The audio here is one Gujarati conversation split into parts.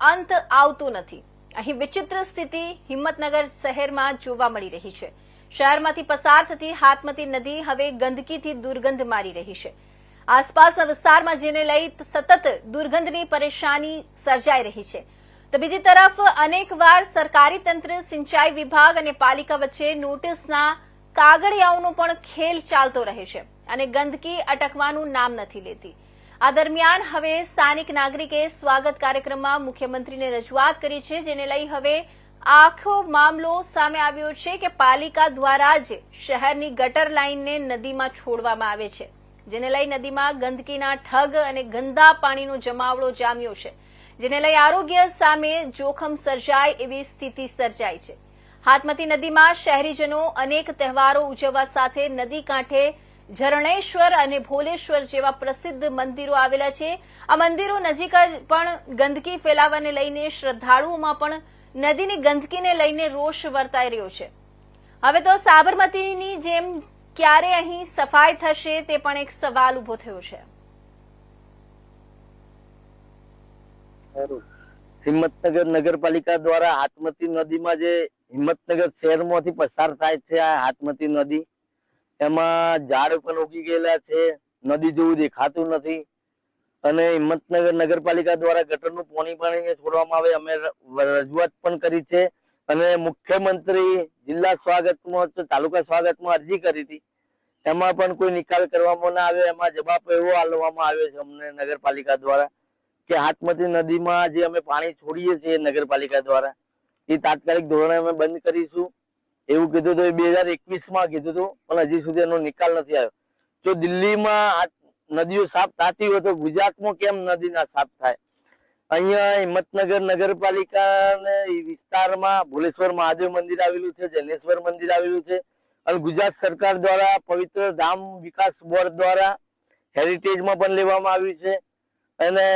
અંત આવતો નથી. અહીં વિચિત્ર સ્થિતિ હિંમતનગર શહેરમાં જોવા મળી રહી છે. શહેરમાંથી પસાર થતી હાથમતી નદી હવે ગંદકીથી દુર્ગંધ મારી રહી છે. આસપાસના વિસ્તારમાં જેને લઈ સતત દુર્ગંધની પરેશાની સર્જાઈ રહી છે. તો બીજી તરફ અનેકવાર સરકારી તંત્ર, સિંચાઈ વિભાગ અને પાલિકા વચ્ચે નોટિસના કાગળિયાઓનો પણ ખેલ ચાલતો રહે છે અને ગંદકી અટકવાનું નામ નથી લેતી. આ દરમિયાન હવે સ્થાનિક નાગરિકે સ્વાગત કાર્યક્રમમાં મુખ્યમંત્રીને રજૂઆત કરી છે, જેને લઈ હવે આખો મામલો સામે આવ્યો છે કે પાલિકા દ્વારા જ શહેરની ગટર લાઇનને નદીમાં છોડવામાં આવે છે, જેને લઈ નદીમાં ગંદકીના ઠગ અને ગંદા પાણીનો જમાવડો જામ્યો છે, જેને લઈ આરોગ્ય સામે જોખમ સર્જાય એવી સ્થિતિ સર્જાઈ છે. હાથમતી નદીમાં શહેરીજનો અનેક તહેવારો ઉજવવા સાથે નદી કાંઠે ઝરણેશ્વર અને ભોલેશ્વર જેવા પ્રસિદ્ધ મંદિરો આવેલા છે. આ મંદિરો નજીક જ પણ ગંદકી ફેલાવાને લઈને, શ્રદ્ધાળુઓમાં પણ નદીની ગંદકીને લઈને રોષ વર્તાઈ રહ્યો છે. હવે તો સાબરમતીની જેમ ક્યારે અહીં સફાઈ થશે તે પણ એક સવાલ ઊભો થયો છે. હિંમતનગર નગરપાલિકા દ્વારા હાથમતી નદીમાં જે હિંમતનગર શહેરમાંથી પસાર થાય છે આ હાથમતી નદી એમાં ઝાડ પણ ઉગી ગયેલા છે, નદી જેવું દેખાતું નથી. અને હિંમતનગર નગરપાલિકા દ્વારા ગટરનું પાણી પણ છોડવામાં આવે. અમે રજૂઆત પણ કરી છે. અને મુખ્યમંત્રી જિલ્લા સ્વાગતમાં તાલુકા સ્વાગતમાં અરજી કરી હતી. એમાં પણ કોઈ નિકાલ કરવામાં ના આવે. એમાં જવાબ એવો આલવામાં આવ્યો છે અમને નગરપાલિકા દ્વારા કે હાથમતી નદીમાં જે અમે પાણી છોડીએ છીએ નગરપાલિકા દ્વારા, એ તાત્કાલિક ધોરણે અમે બંધ કરીશું. એવું કીધું હતું બે હજાર એકવીસમાં કીધું હતું પણ હજી સુધી એનો નિકાલ નથી આવ્યો. જો દિલ્હીમાં નદીઓ સાફ થતી હોય તો ગુજરાતમાં કેમ નદી ના સાફ થાય? અહીંયા હિંમતનગર નગરપાલિકા વિસ્તારમાં ભુલેશ્વર મહાદેવ મંદિર આવેલું છે, જૈનેશ્વર મંદિર આવેલું છે અને ગુજરાત સરકાર દ્વારા પવિત્ર ધામ વિકાસ બોર્ડ દ્વારા હેરિટેજમાં પણ લેવામાં આવ્યું છે. અને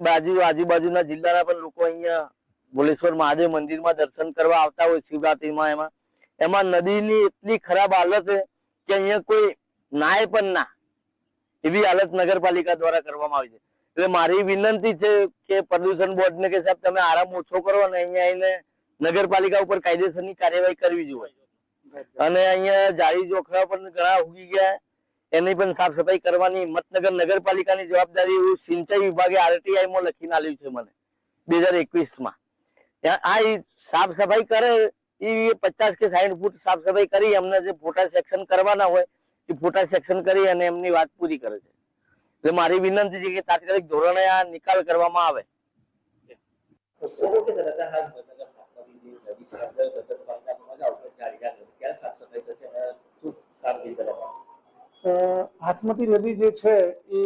બાજુ આજુબાજુના જિલ્લાના પણ લોકો અહીંયા ભુલેશ્વર મહાદેવ મંદિરમાં દર્શન કરવા આવતા હોય શિવરાત્રીમાં એમાં. એમાં નદીની એટલી ખરાબ હાલત કે અહીંયા કોઈ નાય પણ ના. એવી હાલત નગરપાલિકા દ્વારા કરવામાં આવી છે. એટલે મારી વિનંતી છે કે પ્રદૂષણ બોર્ડને કે સાહેબ, તમે આરામ ઓછો કરો અને અહીંયા આવીને નગરપાલિકા ઉપર કાયદેસરની કાર્યવાહી કરવી જોઈએ. અને અહીંયા જાળી જોખરા પણ ઘણા ઉગી ગયા. એની પણ સાફ સફાઈ કરવાની હિંમતનગર નગરપાલિકાની જવાબદારી એવું સિંચાઈ વિભાગે આરટીઆઈ માં લખીને આવ્યું છે મને, બે હજાર એકવીસમાં આ સાફ સફાઈ કરે એ પચાસ કે સાઈઠ ફૂટ સાફ સફાઈ કરી એમને જે ફોટા સેક્શન કરવાના હોય, એ ફોટા સેક્શન કરી અને એમની વાત પૂરી કરે છે. એટલે મારી વિનંતી છે કે તાત્કાલિક ધોરણે આ નિકાલ કરવામાં આવે. હાથમતી નદી જે છે એ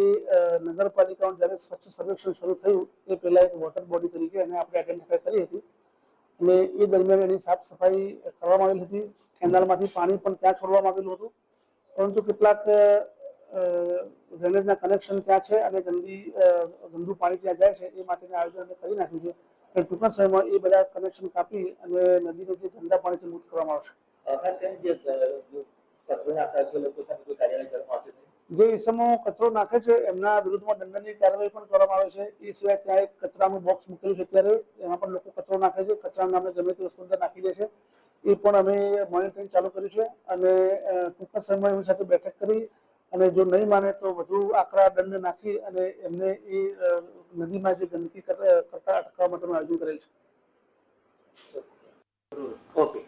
નગરપાલિકાનું જ્યારે સ્વચ્છ સર્વેક્ષણ શરૂ થયું, એ પહેલા એક વોટર બોડી તરીકે એને આપણે આઈડેન્ટિફાઈ કરી હતી. અને એ દરમિયાન એની સાફ સફાઈ કરવામાં આવેલી હતી. કેનાલમાંથી પાણી પણ ત્યાં છોડવામાં આવેલું હતું. પરંતુ કેટલાક ડ્રેનેજના કનેક્શન ત્યાં છે અને ગંદી ગંદુ પાણી ત્યાં જાય છે, એ માટેનું આયોજન અમે કરી નાખ્યું છે. અને ટૂંકા સમયમાં એ બધા કનેક્શન કાપી અને નદીને જે ગંદા પાણીથી મુક્ત કરવામાં આવશે. જે ઈસમો કચરો નાખે છે, એમના વિરુદ્ધમાં દંડનીય કાર્યવાહી પણ કરવામાં આવે છે. એ સિવાય ત્યાં એક કચરાનું બોક્સ મૂકેલું છે અત્યારે. એમાં પણ લોકો કચરો નાખે છે. કચરાના નામે ગમે તે વસ્તુ અંદર નાખી દે છે. એ પણ અમે મોનિટરિંગ ચાલુ કર્યું છે અને ટૂંક સમયમાં એમની સાથે બેઠક કરી અને જો નહીં માને તો વધુ આકરા દંડ નાખી અને એમને એ નદીમાં જે ગંદકી કરતા અટકાવવા માટેનું આયોજન કરેલ છે. ઓકે.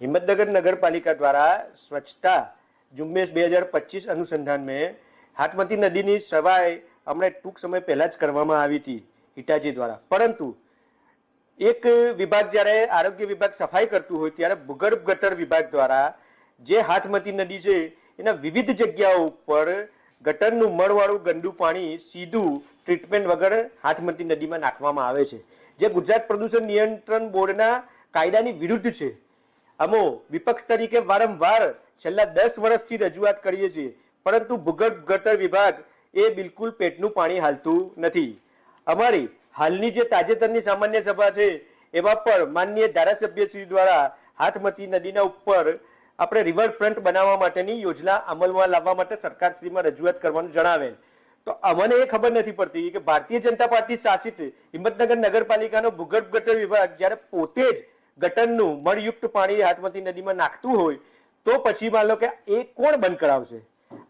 હિંમતનગર નગરપાલિકા દ્વારા સ્વચ્છતા स्वच्छता ઝુંબેશ બે હજાર પચીસ અનુસંધાન મેં હાથમતી નદીની સફાઈ હમણાં ટૂંક સમય પહેલા જ કરવામાં આવી હતી હિટાચી દ્વારા પરંતુ એક વિભાગ જ્યારે આરોગ્ય વિભાગ સફાઈ કરતું હોય ત્યારે ભૂગર્ભ ગટર વિભાગ દ્વારા જે હાથમતી નદી છે એના વિવિધ જગ્યાઓ ઉપર ગટરનું મળવાળું ગંદુ પાણી સીધું ટ્રીટમેન્ટ વગર હાથમતી નદીમાં નાખવામાં આવે છે જે ગુજરાત પ્રદૂષણ નિયંત્રણ બોર્ડના કાયદાની વિરુદ્ધ છે અમો વિપક્ષ તરીકે વારંવાર છેલ્લા દસ વર્ષથી રજૂઆત કરીએ છીએ, પરંતુ ભૂગર્ભ ગટર વિભાગ એ બિલકુલ પેટનું પાણી હાલતું નથી. અમારી હાલની જે તાજેતરની સામાન્ય સભા છે, એમાં પણ માનનીય ધારાસભ્ય શ્રી દ્વારા હાથમતી નદીના ઉપર આપણે રિવરફ્રન્ટ બનાવવા માટેની યોજના અમલમાં લાવવા માટે સરકારશ્રીમાં રજૂઆત કરવાનું જણાવેલ તો અમને એ ખબર નથી પડતી કે ભારતીય જનતા પાર્ટી શાસિત હિંમતનગર નગરપાલિકાનો ભૂગર્ભ ગટર વિભાગ જ્યારે પોતે જ ગટરનું મળયુક્ત પાણી હાથમતી નદીમાં નાખતું હોય તો પછી માન લો કે એ કોણ બંધ કરાવશે?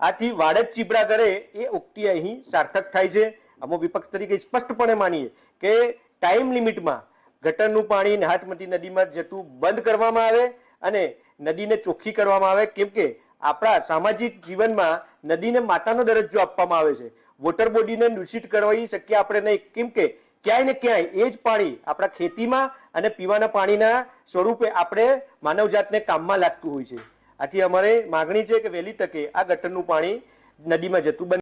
આથી વાડજ ચીબડા કરે, એ ઉક્તિ અહીં સાર્થક થાય છે. અમો વિપક્ષ તરીકે સ્પષ્ટપણે માનીએ કે ટાઈમ લિમિટમાં ગટરનું પાણી હાથમતી નદીમાં જતું બંધ કરવામાં આવે અને નદીને ચોખ્ખી કરવામાં આવે. કેમ કે આપણા સામાજિક જીવનમાં નદીને માતાનો દરજ્જો આપવામાં આવે છે. વોટર બોડીને દૂષિત કરવી શક્ય આપણે નહીં. કેમ કે ક્યાંય ને ક્યાંય એ જ પાણી આપણા ખેતીમાં અને પીવાના પાણીના સ્વરૂપે આપણે માનવજાતને કામમાં લાગતું હોય છે. આથી અમારે માગણી છે કે વહેલી તકે આ ગટરનું પાણી નદીમાં જતું બંધ